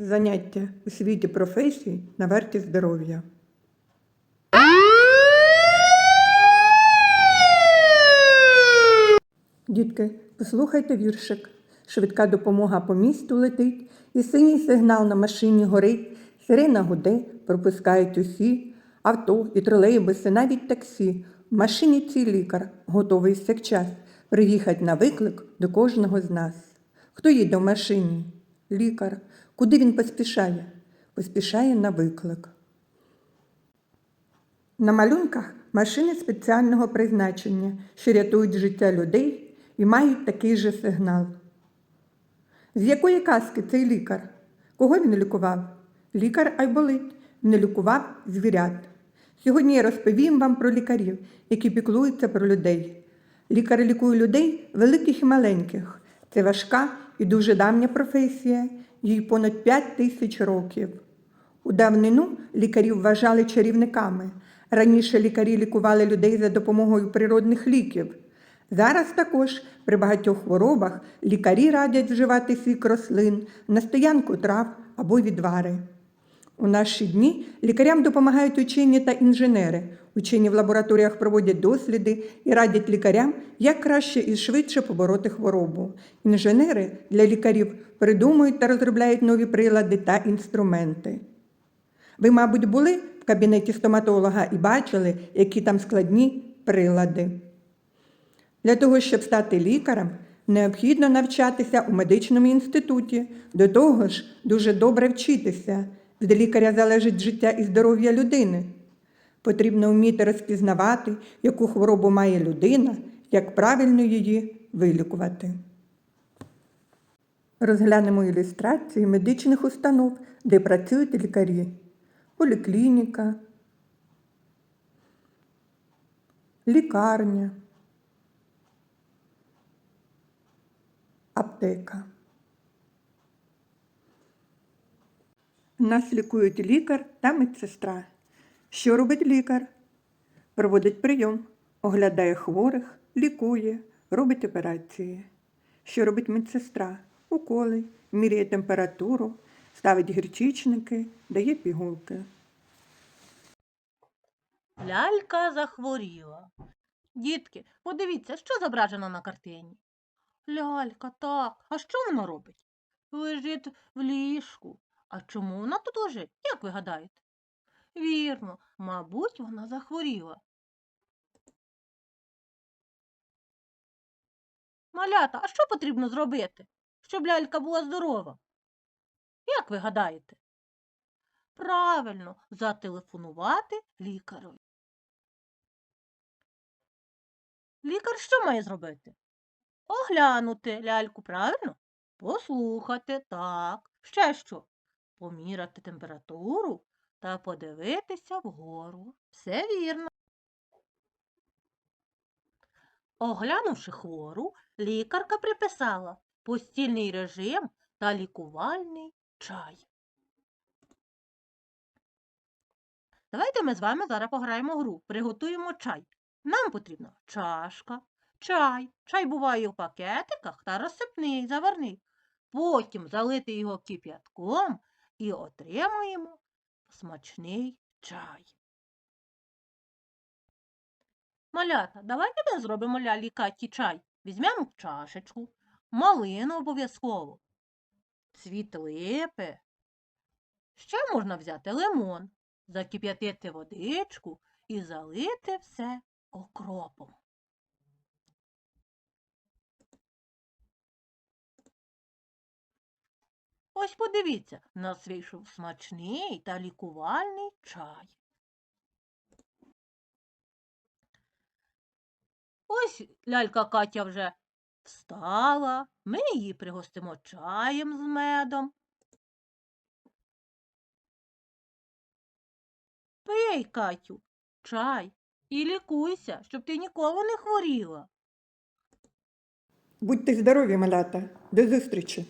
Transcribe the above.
Заняття у світі професій на варті здоров'я. Дітки, послухайте віршик. Швидка допомога по місту летить, і синій сигнал на машині горить, сирена гуде, пропускають усі, авто і тролейбуси, навіть таксі. В машині цей лікар готовий всякчас приїхати на виклик до кожного з нас. Хто їде в машині? Лікар. Куди він поспішає? Поспішає на виклик. На малюнках машини спеціального призначення, що рятують життя людей і мають такий же сигнал. З якої казки цей лікар? Кого він лікував? Лікар Айболит не лікував звірят. Сьогодні я розповім вам про лікарів, які піклуються про людей. Лікар лікує людей великих і маленьких. Це важка і дуже давня професія, їй понад 5 тисяч років. У давнину лікарів вважали чарівниками. Раніше лікарі лікували людей за допомогою природних ліків. Зараз також при багатьох хворобах лікарі радять вживати сік рослин, настоянку трав або відвари. У наші дні лікарям допомагають учені та інженери. Учені в лабораторіях проводять досліди і радять лікарям, як краще і швидше побороти хворобу. Інженери для лікарів придумують та розробляють нові прилади та інструменти. Ви, мабуть, були в кабінеті стоматолога і бачили, які там складні прилади. Для того, щоб стати лікарем, необхідно навчатися у медичному інституті. До того ж, дуже добре вчитися. Від лікаря залежить життя і здоров'я людини. Потрібно вміти розпізнавати, яку хворобу має людина, як правильно її вилікувати. Розглянемо ілюстрації медичних установ, де працюють лікарі. Поліклініка, лікарня, аптека. Нас лікують лікар та медсестра. Що робить лікар? Проводить прийом, оглядає хворих, лікує, робить операції. Що робить медсестра? Уколи, міряє температуру, ставить гірчичники, дає пігулки. Лялька захворіла. Дітки, подивіться, що зображено на картині. Лялька, так. А що вона робить? Лежить в ліжку. А чому вона тут лежить? Як ви гадаєте? Вірно, мабуть, вона захворіла. Малята, а що потрібно зробити, щоб лялька була здорова? Як ви гадаєте? Правильно, зателефонувати лікареві. Лікар що має зробити? Оглянути ляльку, правильно? Послухати, так. Ще що? Поміряти температуру та подивитися вгору. Все вірно. Оглянувши хвору, лікарка приписала постільний режим та лікувальний чай. Давайте ми з вами зараз пограємо гру. Приготуємо чай. Нам потрібна чашка, чай. Чай буває у пакетиках та розсипний, заварний. Потім залити його кип'ятком і отримуємо смачний чай. Малята, давайте зробимо лялі Каті чай. Візьмемо чашечку, малину обов'язково, цвіт липи. Ще можна взяти лимон, закип'ятити водичку і залити все окропом. Ось подивіться, в нас вийшов смачний та лікувальний чай. Ось лялька Катя вже встала, ми її пригостимо чаєм з медом. Пий, Катю, чай і лікуйся, щоб ти ніколи не хворіла. Будьте здорові, малята. До зустрічі!